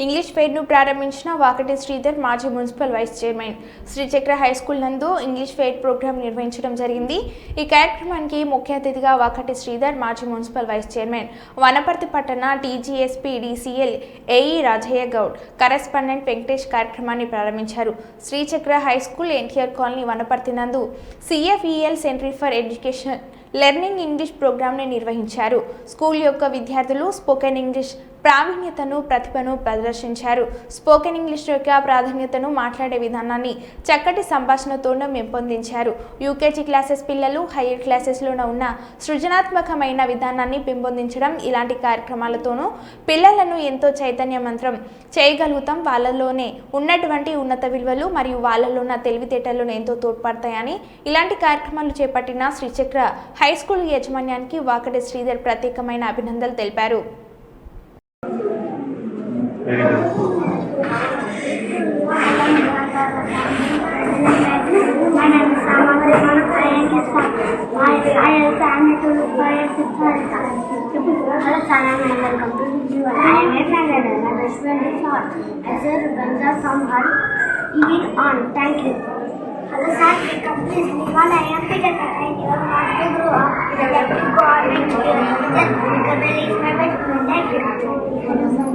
English ఫెయిర్ను ప్రారంభించిన వాకటి శ్రీధర్ మాజీ municipal vice chairman. Srichakra high school నందు ఇంగ్లీష్ ఫెయిర్ ప్రోగ్రాం నిర్వహించడం జరిగింది. ఈ కార్యక్రమానికి ముఖ్య అతిథిగా వాకటి శ్రీధర్ మాజీ మున్సిపల్ వైస్ చైర్మన్. వనపర్తి పట్టణ TGSP DCL AE Rajaiah Goud correspondent Venkatesh కార్యక్రమాన్ని ప్రారంభించారు. Srichakra high school NTR colony Wanaparthy నందు. CFEL center for education learning English ప్రోగ్రాంని నిర్వహించారు. స్కూల్ యొక్క విద్యార్థులు స్పోకెన్ ఇంగ్లీష్ ప్రావీణ్యతను ప్రతిభను ప్రదర్శించారు. స్పోకెన్ ఇంగ్లీష్ యొక్క ప్రాధాన్యతను మాట్లాడే విధానాన్ని చక్కటి సంభాషణతోనూ పెంపొందించారు. యూకేజీ క్లాసెస్ పిల్లలు హైయర్ క్లాసెస్లోనూ ఉన్న సృజనాత్మకమైన విధానాన్ని పెంపొందించడం ఇలాంటి కార్యక్రమాలతోనూ పిల్లలను ఎంతో చైతన్యమంత్రం చేయగలుగుతాం. వాళ్ళలోనే ఉన్నటువంటి ఉన్నత విలువలు మరియు వాళ్ళలో ఉన్న తెలివితేటలను ఎంతో తోడ్పడతాయని ఇలాంటి కార్యక్రమాలు చేపట్టిన శ్రీచక్ర హై స్కూల్ యాజమాన్యానికి వాకటి శ్రీధర్ ప్రత్యేకమైన అభినందనలు తెలిపారు. Event on thank you Peter. And you are not to grow up. Is my best friend. Thank you. Hello, sir.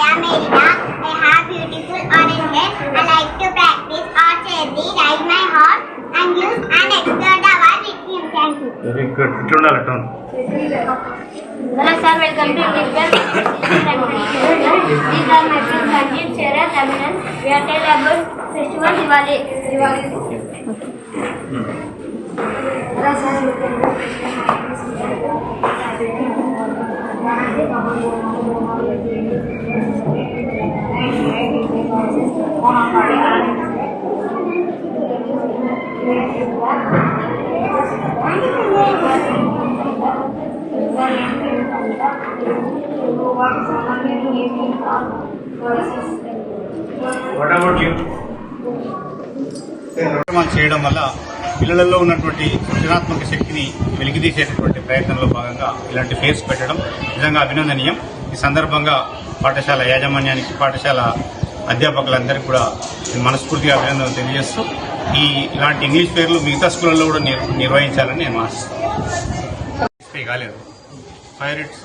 Welcome to thank you. Very good. Hello sir, welcome to English These are my friends Sanjeev, Sharat, We are telling about festival Diwali. Diwali. Okay. okay. చేయడం వల్ల పిల్లలలో ఉన్నటువంటి సృజనాత్మక శక్తిని వెలికితీసేటటువంటి ప్రయత్నంలో భాగంగా ఇలాంటి fares పెట్టడం నిజంగా అభినందనీయం. ఈ సందర్భంగా పాఠశాల యాజమాన్యానికి పాఠశాల అధ్యాపకులందరికీ కూడా మనస్ఫూర్తిగా అభినందనలు తెలియజేస్తూ ఈ ఇలాంటి ఇంగ్లీష్ పేర్లు మిగతా స్కూళ్ళల్లో కూడా నిర్- నిర్వహించాలని నేను ఆశిస్తాను కాలేదు ఫైర్ ఇట్స్